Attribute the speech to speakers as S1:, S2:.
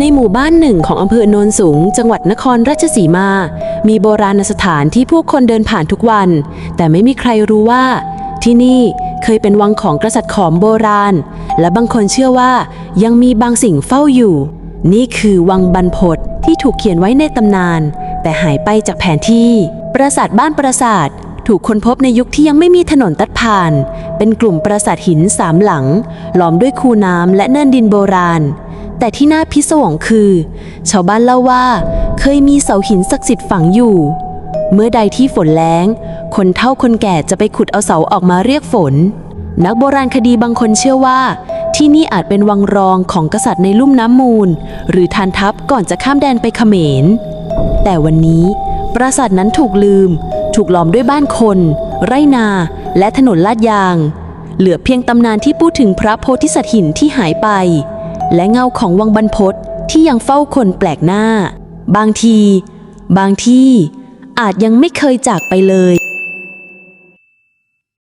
S1: ในหมู่บ้านหนึ่งของอำเภอโนนสูง จังหวัดนครราชสีมา มีโบราณสถานที่ผู้คนเดินผ่านทุกวัน แต่ไม่มีใครรู้ว่า ที่นี่เคยเป็นวังของกษัตริย์ขอมโบราณ และบางคนเชื่อว่ายังมีบางสิ่งเฝ้าอยู่ นี่คือวังบรรพตที่ถูกเขียนไว้ในตำนาน แต่หายไปจากแผนที่ ปราสาทบ้านปราสาทถูกค้นพบในยุคที่ยังไม่มีถนนตัดผ่าน เป็นกลุ่มปราสาทหินสามหลัง ล้อมด้วยคูน้ำและเนินดินโบราณ แต่ที่น่าพิศวงคือ ชาวบ้านเล่าว่า เคยมีเสาหินศักดิ์สิทธิ์ฝังอยู่ เมื่อใดที่ฝนแล้ง คนเฒ่าคนแก่จะไปขุดเอาเสาออกมาเรียกฝน นักโบราณคดีบางคนเชื่อว่า ที่นี่อาจเป็นวังรองของกษัตริย์ในลุ่มน้ำมูล หรือทานทัพก่อนจะข้ามแดนไปเขมร แต่วันนี้ ปราสาทนั้นถูกลืม ถูกล้อมด้วยบ้านคน ไรนา และถนนลาดยาง เหลือเพียงตำนานที่พูดถึงพระโพธิสัตว์หินที่หายไป และเงาของวังบรรพศที่ยังเฝ้าคนแปลกหน้า บางที บางที่อาจยังไม่เคยจากไปเลย